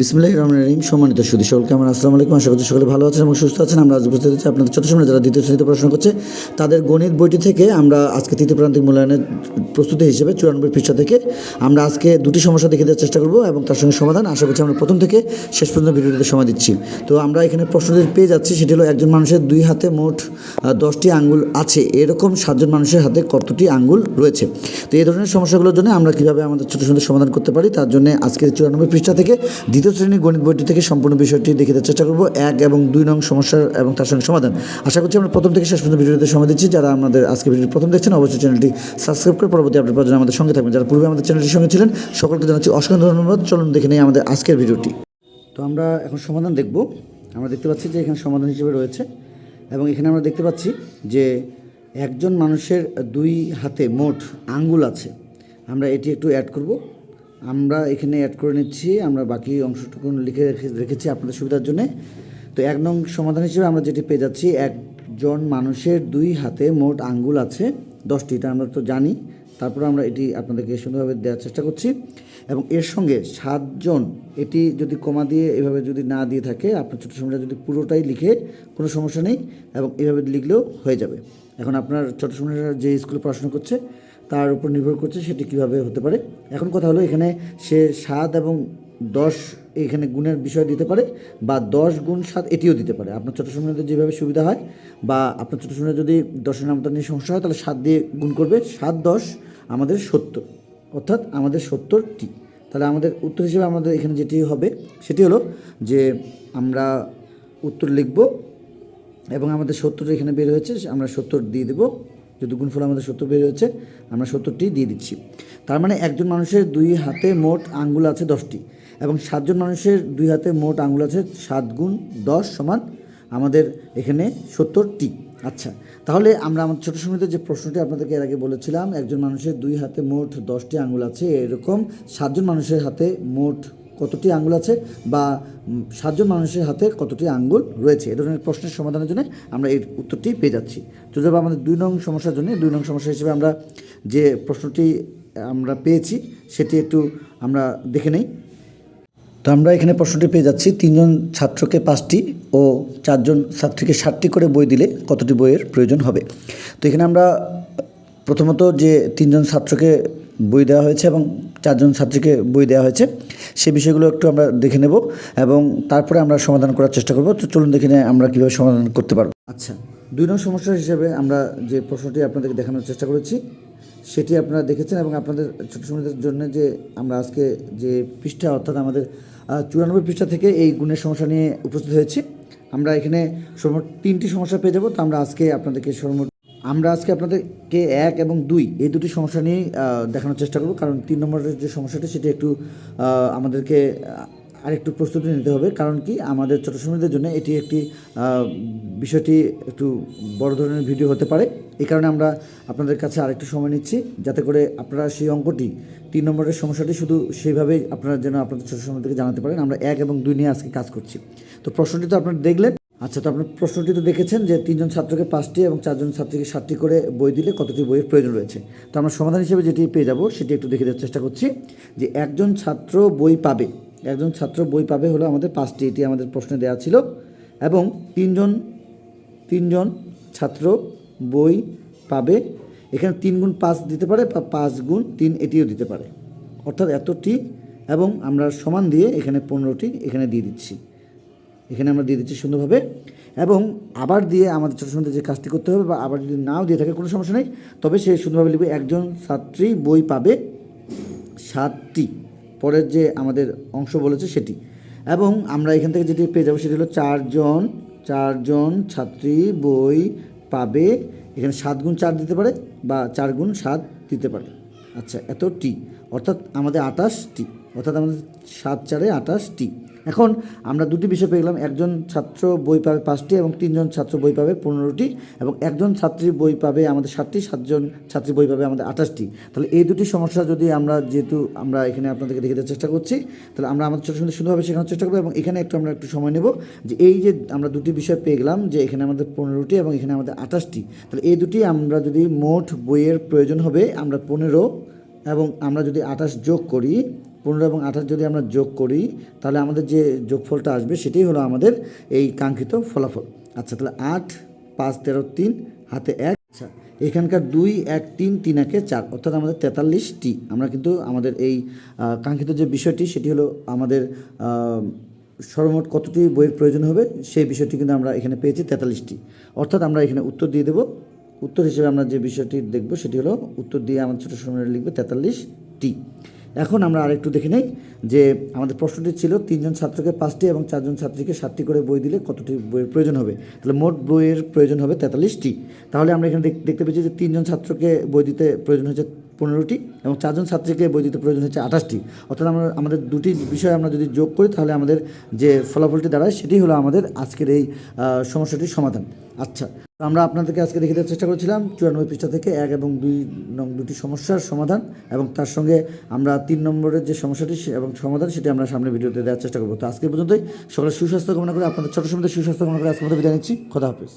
বিসমুল্লাহ রহমান রহিম, সম্মানিত সুদী সকলকে আমার আসসালামু আলাইকুম। আশা করছি সকলে ভালো আছেন এবং সুস্থ আছেন। আমরা আজ উপস্থিত হচ্ছি আপনাদের ছোটো সময় যারা দ্বিতীয় শ্রেণীতে প্রশ্ন করছে, তাদের গণিত বইটি থেকে আমরা আজকে তৃতীয় প্রান্তিক মূল্যায়নের প্রস্তুতি হিসেবে চুরানব্বই পৃষ্ঠা থেকে আমরা আজকে দুটি সমস্যা দেখে দেওয়ার চেষ্টা করব এবং তার সঙ্গে সমাধান। আশা করছি আমরা প্রথম থেকে শেষ পর্যন্ত ভিডিওটিতে সময় দিচ্ছি। তো আমরা এখানে প্রশ্নটি পেয়ে যাচ্ছি, সেটি হলো একজন মানুষের দুই হাতে মোট দশটি আঙ্গুল আছে। এরকম সাতজন মানুষের হাতে কতটি আঙ্গুল রয়েছে? তো এই ধরনের সমস্যাগুলোর জন্য আমরা কীভাবে আমাদের ছোটো ছোটো সমাধান করতে পারি, তার জন্য আজকের চুরানব্বই পৃষ্ঠা থেকে দ্বিতীয় শ্রেণির গণিত বইটি থেকে সম্পূর্ণ বিষয়টি দেখে দেওয়ার চেষ্টা করব। এক এবং দুই নং সমস্যার এবং তার সঙ্গে সমাধান। আশা করছি আমরা প্রথম থেকে শেষ পর্যন্ত ভিডিওতে সময় দিচ্ছি। যারা আমাদের আজকে ভিডিও প্রথম দেখছেন, অবশ্যই চ্যানেলটি সাবস্ক্রাইব করে পরবর্তী আপডেট পাওয়ার আমাদের সঙ্গে থাকবেন। যারা পূর্বে আমাদের চ্যানেলটির সঙ্গে ছিলেন, সকলকে জানাচ্ছি অসংখ্য ধন্যবাদ। চলুন দেখে নেই আমাদের আজকের ভিডিওটি। তো আমরা এখন সমাধান দেখব। আমরা দেখতে পাচ্ছি যে এখানে সমাধান হিসেবে রয়েছে এবং এখানে আমরা দেখতে পাচ্ছি যে একজন মানুষের দুই হাতে মোট আঙ্গুল আছে। আমরা এটি একটু অ্যাড করব। আমরা এখানে অ্যাড করে নিচ্ছি, আমরা বাকি অংশটুকু লিখে রেখে, রেখেছি আপনাদের সুবিধার জন্য। তো এক নং সমাধান হিসেবে আমরা যেটি পেয়ে যাচ্ছি, একজন মানুষের দুই হাতে মোট আঙ্গুল আছে, দশটি, এটা আমরা তো জানি। তারপর আমরা এটি আপনাদেরকে সুন্দরভাবে দেওয়ার চেষ্টা করছি। এবং এর সঙ্গে সাতজন, এটি যদি কমা দিয়ে এভাবে যদি না দিয়ে থাকে, আপনার ছোটো সময়টা যদি পুরোটাই লিখে, কোনো সমস্যা নেই। এবং এভাবে লিখলেও হয়ে যাবে। এখন আপনার ছোটো সময়টা যে স্কুলে পড়াশোনা করছে তার উপর নির্ভর করছে সেটি কীভাবে হতে পারে। এখন কথা হলো এখানে সে সাত এবং দশ এখানে গুণের বিষয় দিতে পারে বা দশ গুণ সাত এটিও দিতে পারে। আপনার ছোটো সময়তে যেভাবে সুবিধা হয় বা আপনার ছোটো সময় যদি দশের নামতা নিয়ে সমস্যা হয়, তাহলে সাত দিয়ে গুণ করবে। সাত, দশ আমাদের সত্তর। অর্থাৎ আমাদের সত্তরটি। তাহলে আমাদের উত্তর হিসেবে আমাদের এখানে যেটি হবে, সেটি হলো যে আমরা উত্তর লিখব এবং আমাদের সত্তর এখানে বের হয়েছে, আমরা সত্তর দিয়ে দেবো। যদি গুণফল আমাদের সত্তর বের হয়েছে আমরা সত্তরটি দিয়ে দিচ্ছি। তার মানে একজন মানুষের দুই হাতে মোট আঙ্গুল আছে দশটি, এবং সাতজন মানুষের দুই হাতে মোট আঙ্গুল আছে সাত গুণ দশ সমান আমাদের এখানে সত্তরটি। আচ্ছা তাহলে আমরা আমার ছোটো সময়তে যে প্রশ্নটি আপনাদেরকে এর আগে বলেছিলাম, একজন মানুষের দুই হাতে মোট দশটি আঙুল আছে, এরকম সাতজন মানুষের হাতে মোট কতটি আঙ্গুল আছে বা সাতজন মানুষের হাতে কতটি আঙ্গুল রয়েছে? এ ধরনের প্রশ্নের সমাধানের জন্য আমরা এই উত্তরটি পেয়ে যাচ্ছি। তো যাব আমাদের দুই নং সমস্যার জন্য, দুই নং সমস্যা হিসেবে আমরা যে প্রশ্নটি আমরা পেয়েছি, সেটি একটু আমরা দেখে নেই। তো আমরা এখানে প্রশ্নটি পেয়ে যাচ্ছি, তিনজন ছাত্রকে পাঁচটি ও চারজন ছাত্রীকে ষাটটি করে বই দিলে কতটি বইয়ের প্রয়োজন হবে? তো এখানে আমরা, প্রথমত যে তিনজন ছাত্রকে বই দেওয়া হয়েছে এবং চারজন ছাত্রীকে বই দেওয়া হয়েছে সে বিষয়গুলো একটু আমরা দেখে নেব এবং তারপরে আমরা সমাধান করার চেষ্টা করব। তো চলুন দেখে নিয়ে আমরা কীভাবে সমাধান করতে পারব। আচ্ছা দুই নং সমস্যা হিসেবে আমরা যে প্রশ্নটি আপনাদেরকে দেখানোর চেষ্টা করেছি, সেটি আপনারা দেখেছেন এবং আপনাদের ছোটো সময়দের জন্য যে আমরা আজকে যে পৃষ্ঠা, অর্থাৎ আমাদের চুরানব্বই পৃষ্ঠা থেকে এই গুণের সমস্যা নিয়ে উপস্থিত হয়েছি। আমরা এখানে সর্বমোট তিনটি সমস্যা পেয়ে যাব। তো আমরা আজকে আপনাদেরকে সর্বমোট আমরা আজকে আপনাদেরকে এক এবং দুই এই দুটি সমস্যা নিয়ে দেখানোর চেষ্টা করব। কারণ তিন নম্বরের যে সমস্যাটি, সেটি একটু আমাদেরকে আরেকটু প্রস্তুতি নিতে হবে। কারণ কি, আমাদের ছোটো সময়দের জন্য এটি একটি বিষয়টি একটু বড় ধরনের ভিডিও হতে পারে। এই কারণে আমরা আপনাদের কাছে আরেকটু সময় নিচ্ছি, যাতে করে আপনারা সেই অঙ্কটি, তিন নম্বরের সমস্যাটি শুধু সেইভাবেই আপনারা যেন আপনাদের ছোটো সময় থেকে জানাতে পারেন। আমরা এক এবং দুই নিয়ে আজকে কাজ করছি। তো প্রশ্নটি তো আপনারা দেখলেন। আচ্ছা তো আপনার প্রশ্নটি তো দেখেছেন যে তিনজন ছাত্রকে পাঁচটি এবং চারজন ছাত্রীকে সাতটি করে বই দিলে কতটি বইয়ের প্রয়োজন রয়েছে। তো আমরা সমাধান হিসেবে যেটি পেয়ে যাব সেটি একটু দেখে দেওয়ার চেষ্টা করছি যে একজন ছাত্র বই পাবে, একজন ছাত্র বই পাবে হলো আমাদের পাঁচটি, এটি আমাদের প্রশ্নে দেওয়া ছিল। এবং তিনজন তিনজন ছাত্র বই পাবে, এখানে তিন গুণ পাঁচ দিতে পারে বা পাঁচ গুণ তিন এটিও দিতে পারে। অর্থাৎ এতটি এবং আমরা সমান দিয়ে এখানে পনেরোটি এখানে দিয়ে দিচ্ছি। এখানে আমরা দিয়ে দিচ্ছি সুন্দরভাবে। এবং আবার দিয়ে আমাদের ছোটো সময় যে কাজটি করতে হবে বা আবার যদি নাও দিয়ে থাকে কোনো সমস্যা নেই। তবে সে সুন্দরভাবে লিখবে, একজন ছাত্রী বই পাবে সাতটি। পরের যে আমাদের অংশ বলেছে সেটি। এবং আমরা এখান থেকে যেটি পেয়ে যাব সেটি হলো চারজন চারজন ছাত্রী বই পাবে। এখানে সাত গুণ চার দিতে পারে বা চার গুণ সাত দিতে পারে। আচ্ছা এত টি অর্থাৎ আমাদের আটাশটি। অর্থাৎ আমাদের সাত চারে আটাশটি। এখন আমরা দুটি বিষয় পেয়ে গেলাম, একজন ছাত্র বই পাবে পাঁচটি এবং তিনজন ছাত্র বই পাবে পনেরোটি এবং একজন ছাত্রী বই পাবে আমাদের ষাটটি সাতজন ছাত্রী বই পাবে আমাদের আঠাশটি। তাহলে এই দুটি সমস্যা যদি আমরা যেহেতু আমরা এখানে আপনাদেরকে দেখে দেওয়ার চেষ্টা করছি, তাহলে আমরা আমাদের ছোটো সুন্দর সুন্দরভাবে শেখানোর চেষ্টা করব এবং এখানে একটু আমরা একটু সময় নেব যে এই যে আমরা দুটি বিষয় পেয়ে গেলাম যে এখানে আমাদের পনেরোটি এবং এখানে আমাদের আঠাশটি। তাহলে এই দুটি আমরা যদি মোট বইয়ের প্রয়োজন হবে, আমরা পনেরো এবং আমরা যদি আঠাশ যোগ করি পনেরো এবং আঠাশ যদি আমরা যোগ করি, তাহলে আমাদের যে যোগফলটা আসবে সেটাই হলো আমাদের এই কাঙ্ক্ষিত ফলাফল। আচ্ছা তাহলে আট, পাঁচ, তেরো, তিন, হাতে এক। আচ্ছা এখানকার দুই, এক, তিন তিন, একে চার, অর্থাৎ আমাদের তেতাল্লিশটি। আমরা কিন্তু আমাদের এই কাঙ্ক্ষিত যে বিষয়টি, সেটি হলো আমাদের সর্বমোট কতটি বইয়ের প্রয়োজন হবে, সেই বিষয়টি কিন্তু আমরা এখানে পেয়েছি তেতাল্লিশটি। অর্থাৎ আমরা এখানে উত্তর দিয়ে দেবো। উত্তর হিসেবে আমরা যে বিষয়টি দেখব, সেটি হলো উত্তর দিয়ে আমাদের ছোটো সময় লিখবে তেতাল্লিশটি। এখন আমরা আরেকটু দেখে নেই যে আমাদের প্রশ্নটি ছিল, তিনজন ছাত্রকে পাঁচটি এবং চারজন ছাত্রীকে সাতটি করে বই দিলে কতটি বইয়ের প্রয়োজন হবে? তাহলে মোট বইয়ের প্রয়োজন হবে তেতাল্লিশটি। তাহলে আমরা এখানে দেখতে পেয়েছি যে তিনজন ছাত্রকে বই দিতে প্রয়োজন হচ্ছে পনেরোটি এবং চারজন ছাত্রীকে বই দিতে প্রয়োজন হচ্ছে আঠাশটি। অর্থাৎ আমরা, আমাদের দুটি বিষয় আমরা যদি যোগ করি, তাহলে আমাদের যে ফলাফলটি দাঁড়ায়, সেটি হলো আমাদের আজকের এই সমস্যাটির সমাধান। আচ্ছা তো আমরা আপনাদেরকে আজকে দেখে দেওয়ার চেষ্টা করেছিলাম, চুরানব্বই পৃষ্ঠা থেকে এক এবং দুই নং দুটি সমস্যার সমাধান এবং তার সঙ্গে আমরা তিন নম্বরের যে সমস্যাটি এবং সমাধান সেটি আমরা সামনে ভিডিওতে দেওয়ার চেষ্টা করব। তো আজকে পর্যন্তই সকলের সুস্বাস্থ্য কামনা করে আপনাদের ছোটো সময় সুস্বাস্থ্য কামনা করে আজকে বিদায় নিচ্ছি। খোদা হাফিজ।